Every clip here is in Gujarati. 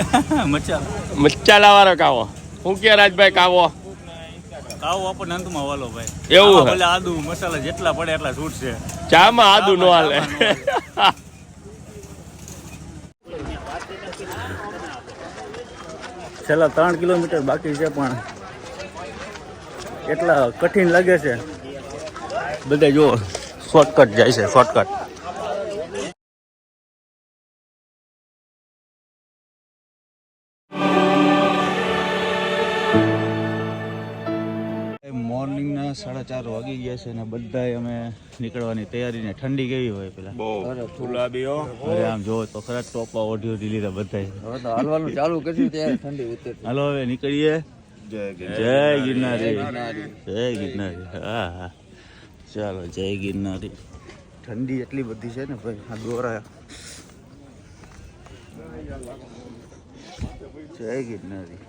મચ્ચાલા વાળો કાવો. હું કે રાજભાઈ કાવો? કાવો આપણને અંતમાં વાલો ભાઈ. એવું ભલે આદુ મસાલા જેટલા પડે એટલા છૂટશે ચામાં આદુ નો હાલે. છેલ્લા ત્રણ કિલોમીટર બાકી છે પણ એટલા કઠિન લાગે છે. બધા જો શોર્ટકટ જાય છે શોર્ટકટ સાડા ચાર વાગી ગયા છે અને બધાય અમે નીકળવાની તૈયારી ને ઠંડી કેવી હોય પેલા. બહુ. ગુલાબીઓ. અરે આમ જો તો ખરા ટોપા ઓઢી ઓઢી લીધા બધા હવે હાલવાનું ચાલુ કર્યું ત્યારે ઠંડી ઉતરતી હાલો હવે નીકળીએ. જય ગિરનારી. જય ગિરનારી. હા હા. ચાલો જય ગિરનારી. ઠંડી એટલી બધી છે ને ભાઈ આ દોરા. જય ગિરનારી.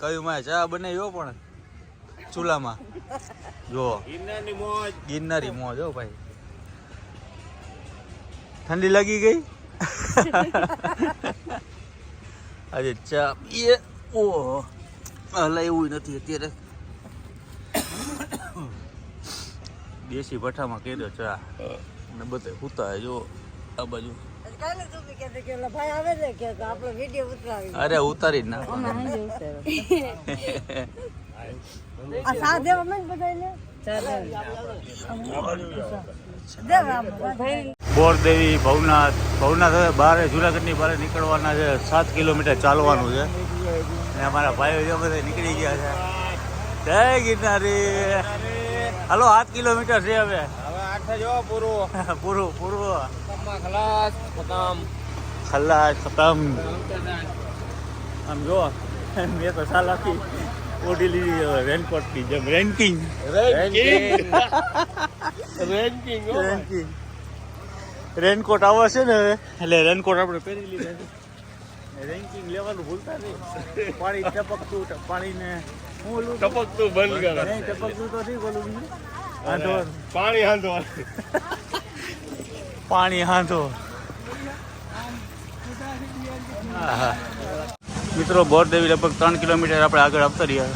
કયું માં ચા બનાવ્યો પણ? ચૂલામાં? જો ગિરનારી મોજ હો ભાઈ. ઠંડી લાગી ગઈ? આજે ચા પીએ. ઓ હલા એવું નથી અત્યારે. દેશી ભઠ્ઠામાં કર્યો ચા. અને બધે હુતા જો આ બાજુ. કાલે તું બી કહેતી કે ઓલા ભાઈ આવે ને કે તો આપણો વીડિયો ઉતરાવી અરે ઉતારી ભાઈ. બોરદેવી ભવનાથ. ભવનાથ હવે બારે જુનાગઢની બારે નીકળવાના છે. સાત કિલોમીટર ચાલવાનું છે. અને અમારા ભાઈઓ જો બધા નીકળી ગયા છે. જય ગિરનારી. હાલો આઠ કિલોમીટર છે હવે. હવે આઠ જો પૂરું. પૂરું પૂરું. ખલાસ ખતમ. ખલાસ ખતમ. આમ જો મેં તો સાલાથી ઓઢી લીધી રેનકોટની જેમ ranking ranking ranking ranking raincoat આવે છે ને એટલે રેનકોટ આપણે પહેરી લીધા રેન્કિંગ લેવાનું ભૂલતા નહીં. પાણી ટપકતું પાણીને હું ઓલું ટપકતું બંધ કર નહીં ટપકતું તો નહીં બોલું. પાણી હાંધો પાણી હાંધો. મિત્રો બોરદેવી લગભગ ત્રણ કિલોમીટર આપણે આગળ આવતા રહ્યા.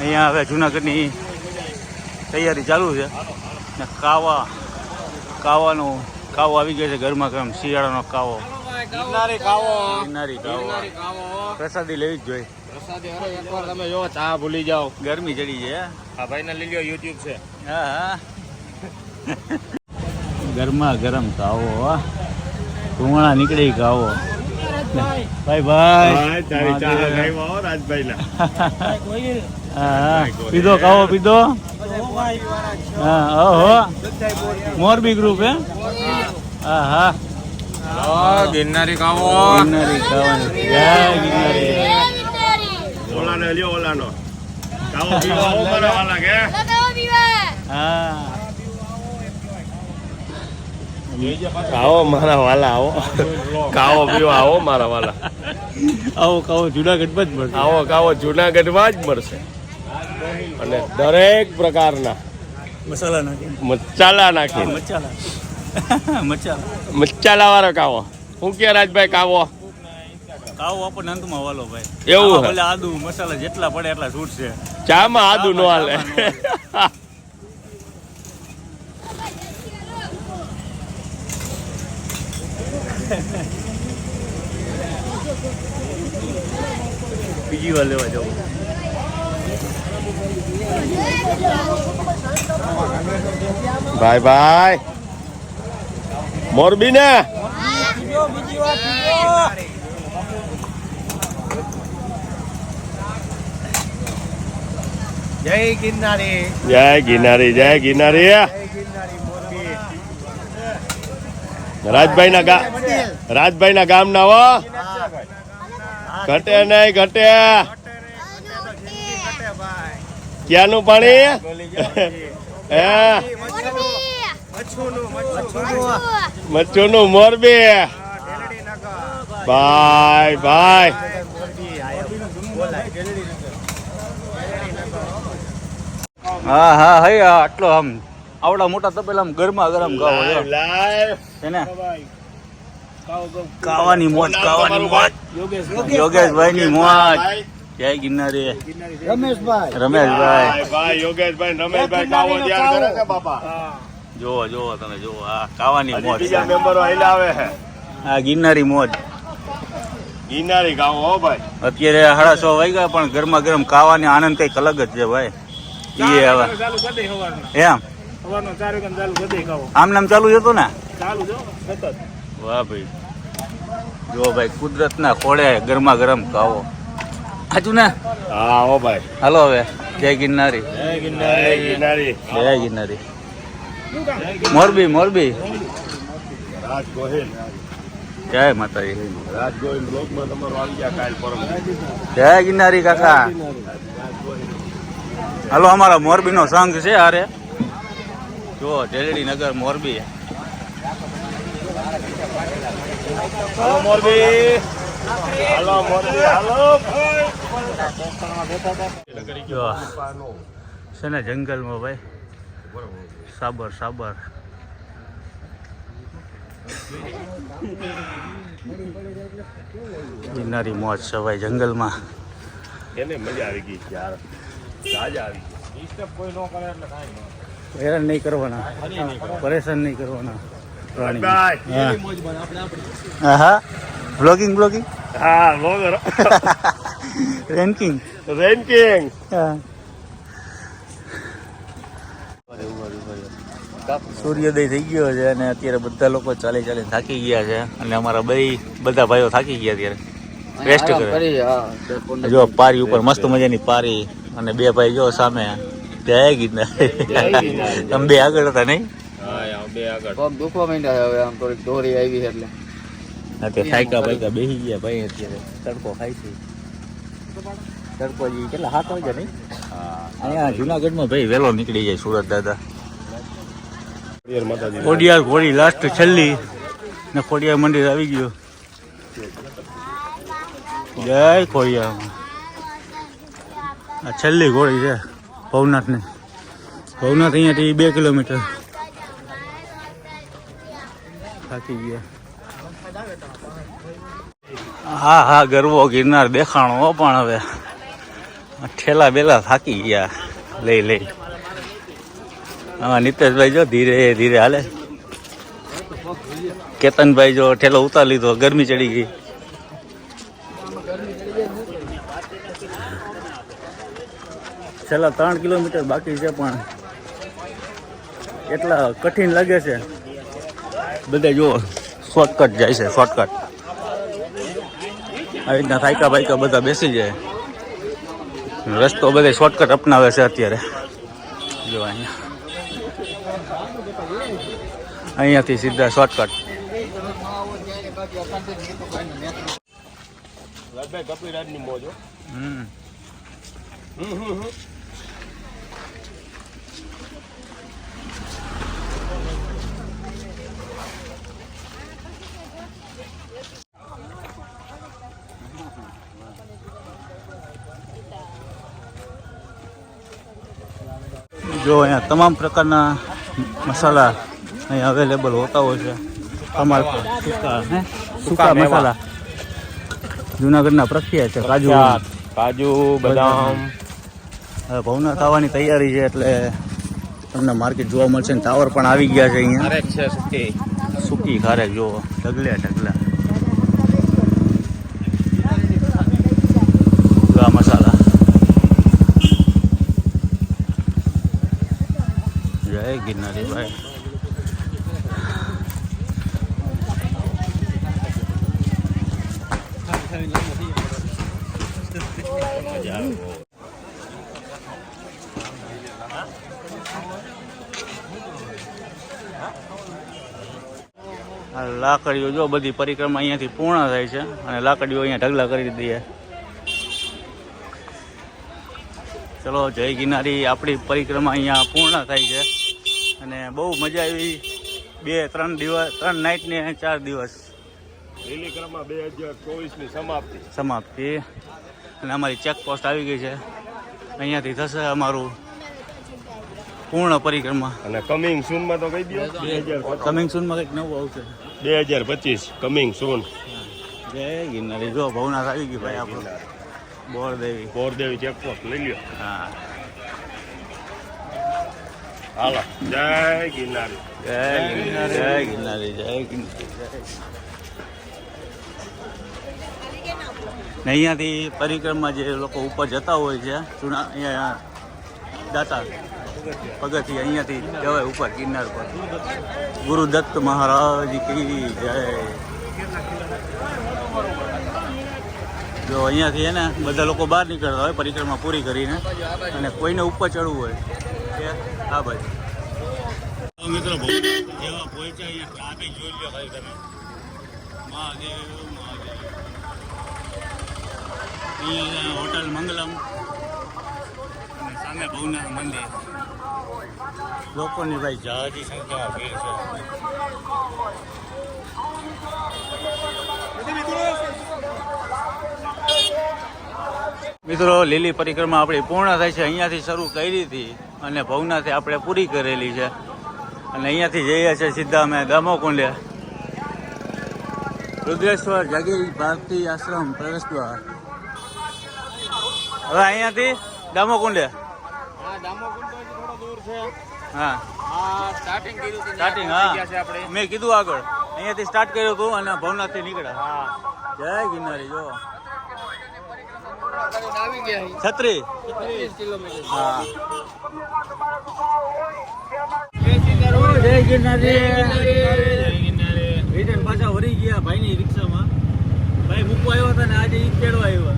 અહીંયા હવે જુનાગઢની તૈયારી ચાલુ છે. ને કાવા કાવાનો કાવો આવી ગયો છે ઘરમાં કેમ. શિયાળાનો કાવો. પ્રસાદી લેવી જ જોઈએ. તમે જો ચા ભૂલી જાઓ. ગરમી ચડી છે આ ભાઈ ને લઈ લો યુટ્યુબ છે. હા હા. ગરમા ગરમ કાવો હા. ધુમાડા નીકળી કાવો ભાઈ ભાઈ. પીધો કાવો પીધો. હા ઓહો મોરબી ગ્રુપ હે? હા હા. ગિરનારી ખાવો. ગિરનારી ખાવાની. જય ગિરનારી. ઓલાનો લ્યો ઓલાનો. પીવો વાલા કે હા. ખાવો મારા વાલા આવો. ખાવો પીવો આવો મારા વાલા. આવો કાવો જુનાગઢમાં જ મળશે. આવો ખાવો જુનાગઢમાં જ મળશે. અને દરેક પ્રકારના મસાલા નાખી મસાલા નાખી મચાલા મસાલા. વાળો કાવો હું કે રાજભાઈ કાવો કાવો આપણને અંતમાં વાલો ભાઈ. એવું ભલે આદુ મસાલા જેટલા પડે એટલા છૂટશે. ચામાં આદુ નો હાલે. બીજી વાર લેવા જવું ભાઈ ભાઈ. મોરબી ને જય ગિરનારી. જય ગિરનારી જય ગિરનારી. રાજભાઈ ના ગા રાજભાઈ ના ગામ ના ઘટે નહીં ઘટે. ક્યાંનું પાણી? હે? મચ્છુ નું મોરબી. ભાઈ ભાઈ. હા હા હઈ આટલો આમ. આવડા મોટા તપેલા ગરમા ગરમ ગાવો. લાઈવ છે ને કાવાની મોજ કાવાની મોજ. યોગેશભાઈ. ની મોજ. જય ગિરનારી રમેશભાઈ. રમેશભાઈ. ભાઈ ભાઈ યોગેશભાઈ રમેશભાઈ કાવો ધ્યાન કરે છે બાપા. જોવો જોવો તમે જોવો આ કાવાની મોજ બીજા મેમ્બરો આયલા આવે છે. આ ગિરનારી મોજ. ગિરનારી કાવો હો ભાઈ. અત્યારે સાડા છ વાગ્યા પણ ગરમા ગરમ કાવાની આનંદ કંઈક અલગ જ છે ભાઈ. એ હવે. એમ? આમ નામ ચાલુ જ હતું ને? ચાલુ જો સતત. વાહ ભાઈ. જો ભાઈ કુદરતના ખોળે ગરમા ગરમ કાવો હાજુ ને? હા હો ભાઈ. હાલો હવે જય ગિરનારી. જય ગિરનારી. જય ગિરનારી. મોરબી મોરબી. રાજ ગોહિલ. જય માતાજી. રાજ ગોહિલ બ્લોકમાં તમારો આવી ગયા કાલ પરમ જય ગિરનારી કાકા. હાલો અમારા મોરબી નો સંઘ છે હારે. જો ઢેલડી નગર મોરબી. હાલો મોરબી હાલો મોરબી હાલો છે ને જંગલમાં ભાઈ? સાબર સાબર. ગિરનારી મોજ છે ભાઈ જંગલમાં. એને મજા આવી ગઈ યાર. સાજા આવી હેરાન નહીં કરવાના. પરેશાન નહીં કરવાના. હા. હા બ્લોગિંગ બ્લોગિંગ હા લોગર રેન્કિંગ રેન્કિંગ સૂર્યોદય થઈ ગયો છે અને અત્યારે બધા લોકો ચાલી ચાલી થાકી ગયા છે અને અમારા બે બધા ભાઈઓ થાકી ગયા અત્યારે. રેસ્ટ કરે. જો પારી ઉપર મસ્ત મજાની પારી અને બે ભાઈ જો સામે. જય ગીતના ગિરનારી. તમે બે આગળ હતા નહીં? બે આગળ. પગ દુખવા માંડ્યા હવે આમ થોડીક દોરી આવી છે એટલે. સાયકા બાયકા બેસી ગયા ભાઈ અત્યારે. તડકો ખાય છે. તડકો જી કેટલા? હાથ વાગ્યા નહીં? અહીંયા જુનાગઢમાં ભાઈ વહેલો નીકળી જાય સુરત દાદા. ખોડિયાર ઘોડી લાસ્ટ છેલ્લી. ને ખોડિયાર મંદિર આવી ગયું. જય ખોડિયાર. આ છેલ્લી ઘોડી છે ભવનાથની. ભવનાથ અહીંયાથી બે કિલોમીટર. થાકી ગયા. હા હા ગરવો ગિરનાર દેખાણો પણ હવે. ઠેલા બેલા થાકી ગયા. લઈ લઈ. હા નીતેશભાઈ જો ધીરે ધીરે હાલે. કેતનભાઈ જો ઠેલો ઉતાર લીધો, ગરમી ચડી ગઈ. છેલ્લા ત્રણ કિલોમીટર બાકી છે પણ એટલા કઠિન લાગે છે. બધા જો શોર્ટકટ જાય છે શોર્ટકટ આવી રીતના થાયકા બાયકા બધા બેસી જાય. રસ્તો બધે શોર્ટકટ અપનાવે છે અત્યારે. જો અહીંયા. અહીંયાથી સીધા શોર્ટકટ હમ હમ હમ. જો અહીંયા તમામ પ્રકારના મસાલા અહીંયા અવેલેબલ હોતા હોય છે. તમારે સૂકા હે? સૂકા મસાલા. જુનાગઢના પ્રખ્યાત છે કાજુ. કાજુ બદામ. હવે ભવનાથ આવવાની તૈયારી છે એટલે તમને માર્કેટ જોવા મળશે ને ટાવર પણ આવી ગયા છે અહીંયા. છે સુકી. સૂકી ખારેક જો ઢગલે ઢગલા જો આ મસાલા જય ગિરનારી ભાઈ. લાકડીઓ જો બધી પરિક્રમા અહીંયાથી પૂર્ણ થાય છે અને લાકડીઓ અહીંયા ઢગલા કરી દઈએ ચલો, જય ગિનારી આપણી પરિક્રમા અહીંયા પૂર્ણ થાય છે. અને બહુ મજા આવી. બે ત્રણ દિવસ ત્રણ નાઇટ ને ચાર દિવસ. લીલીક્રમા બે હજાર ચોવીસની સમાપ્તિ. સમાપ્તિ. અને અમારી ચેકપોસ્ટ આવી ગઈ છે. અહીંયાથી થશે અમારું પૂર્ણ પરિક્રમા. અને કમિંગ સૂનમાં તો કહી દો કમિંગ સૂનમાં કંઈક નવું આવશે. બે હજાર પચીસ કમિંગ સૂન જય ગિરનારી. જો ભવનાથ આવી ગયું ભાઈ આપણું. બોરદેવી. બોરદેવી ચેકપોસ્ટ લઈ લ્યો. હા. હાલો. જય ગિરનારી. જય ગિરનારી. જય ગિરનારી. જય ગિરનારી ને અહીંયાથી પરિક્રમા જે લોકો ઉપર જતા હોય છે જૂના અહીંયા દાતા પગથી અહીંયાથી જવાય ઉપર ગિરનાર પર ગુરુદત્ત મહારાજ કી જય. જો અહીંયાથી છે ને બધા લોકો બહાર નીકળતા હોય પરિક્રમા પૂરી કરીને અને કોઈને ઉપર ચડવું હોય કે આ બાજુ મિત્રો જેવા પહોંચ્યા અહીંયા ટ્રાફિક જોઈ લો ખાલી તમે. મહાદેવ મહાદેવ. અહીંયા હોટલ મંગલમ અને સામે ભવનાથ મંદિર. લોકોની ભાઈ જહાજી સંખ્યામાં ભીડ છે. મિત્રો લીલી પરિક્રમા આપણી પૂર્ણ થાય છે. અહીંયાથી શરૂ કરી હતી અને ભવનાથી આપણે પૂરી કરેલી છે. અને અહીંયાથી જઈએ છીએ સીધા અમે દામોકુંડે રુદ્રેશ્વર જગી ભારતી આશ્રમ પ્રવેશ દ્વાર. હવે અહીંયાથી દામોકુંડે હા સ્ટાર્ટિંગ હા. મેં કીધું આગળ. અહીંયાથી સ્ટાર્ટ કર્યું હતું અને ભવનાથથી નીકળ્યા. જય ગિરનારી જો. છત્રી કિલોમીટર. હા. જય ગિરનારી. રિટર્ન પાછા વળી ગયા ભાઈની રિક્ષામાં. ભાઈ મૂકવા આવ્યો હતા ને આજે ઈ તેડવા આવ્યો.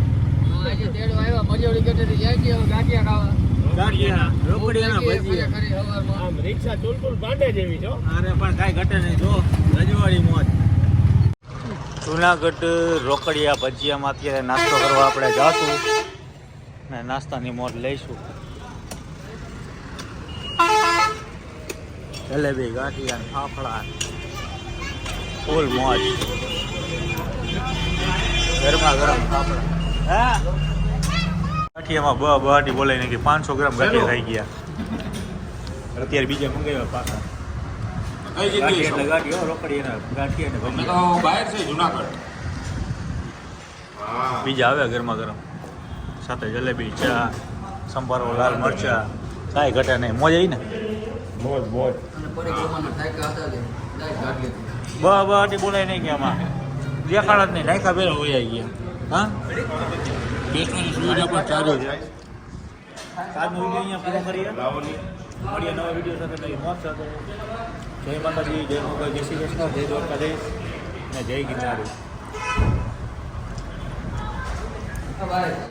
આજે તેડો આવ્યા. મજોડી કટેથી જાય ગયા ગાંઠિયા ખાવા. ગાંઠિયા રોકડિયાના ભજીયા. આમ રિક્ષા ચુલબુલ બાંધે જેવી છો? અરે પણ કાંઈ ઘટે નહીં. જો રજવાડી મોજ. જુનાગઢ રોકડિયા ભજીયામાં અત્યારે નાસ્તો કરવા આપણે જાશું ને નાસ્તાની મોજ લઈશું. જલેબી ગાંઠિયા ફાફડા ફૂલ મોજ. ગરમા ગરમ ફાફડા. હા? ગાંઠિયામાં બ બહાટી બોલાઈ નાખી. પાંચસો ગ્રામ ગાંઠિયા થઈ ગયા. અત્યારે બીજા મંગાવ્યા પાછા. બીજા આવે ગરમા ગરમ. સાથે જલેબી ચા સંભારો લાલ મરચા. કાંઈ ઘટે નહીં મોજ આવી ને? મોજ મોજ અને પરિક્રમાનો થાક્યા હતા તે ડાયરેક્ટ ગાડી હતી. બ બાટી બોલાય નહીં કે આમાં. દેખાડ જ નહીં. નાયકા પેલા હોય આવી ગયા હા? બેસવાની સુવિધા પણ ચાલુ છે આજનો વીડિયો અહીંયા પૂરો કરીએ. મળીએ નવા વીડિયો સાથે. નવી મોજ સાથે. જય માતાજી જય મોગલ જય શ્રી કૃષ્ણ જય દ્વારકાધીશ અને જય ગિરનારી. હા, ભાઈ